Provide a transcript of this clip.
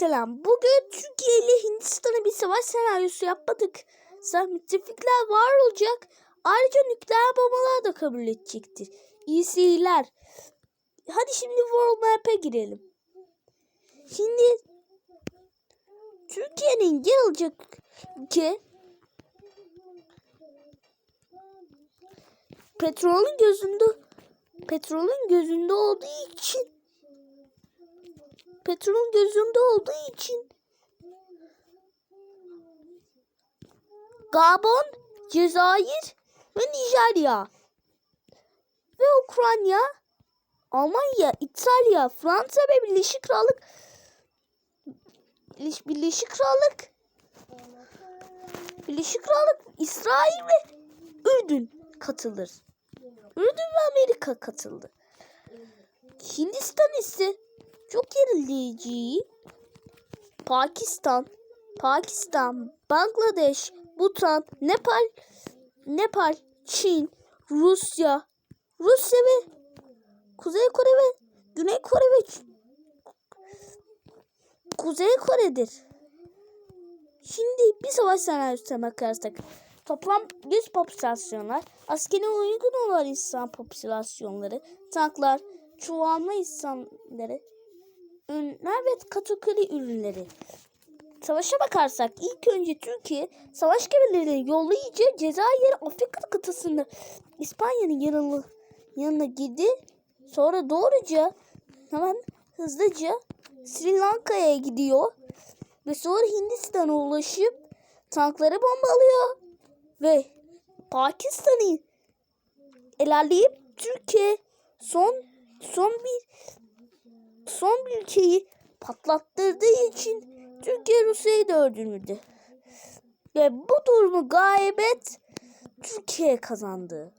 selam. Bugün Türkiye ile Hindistan'a bir savaş senaryosu yapmadık. Müttefikler var olacak. Ayrıca nükleer bombalar da kabul edecektir. İyi seyirler. Hadi şimdi World Map'e girelim. Şimdi Türkiye'nin alacak ülke petrolün gözünde petrolün gözünde olduğu için petrolün gözünde olduğu için Gabon, Cezayir ve Nijerya ve Ukrayna, Almanya, İtalya, Fransa ve Birleşik Krallık Birleş- Birleşik Krallık Birleşik Krallık, İsrail ve Ürdün katılır. Ürdün ve Amerika katıldı. Hindistan ise çok gerileyici. Pakistan, Pakistan, Bangladeş, Bhutan, Nepal, Nepal, Çin, Rusya, Rusya ve Kuzey Kore ve Güney Kore ve Kuzey Kore'dir. Şimdi bir savaş senaryosuna bakarsak toplam 100 popülasyonlar, askeri uygun olan insan popülasyonları, tanklar, çoğalma insanları, ürünler ve kategori ürünleri. Savaşa bakarsak ilk önce Türkiye savaş gemilerini yollayıcı Cezayir Afrika kıtasında İspanya'nın yanına, yanına girdi. Sonra doğruca hemen hızlıca Sri Lanka'ya gidiyor. Ve sonra Hindistan'a ulaşıp tankları bombalıyor. Ve Pakistan'ı ilerleyip Türkiye son son bir son bir ülkeyi patlattırdığı için Rusya'yı da. Ve bu durumu gaybet Türkiye kazandı.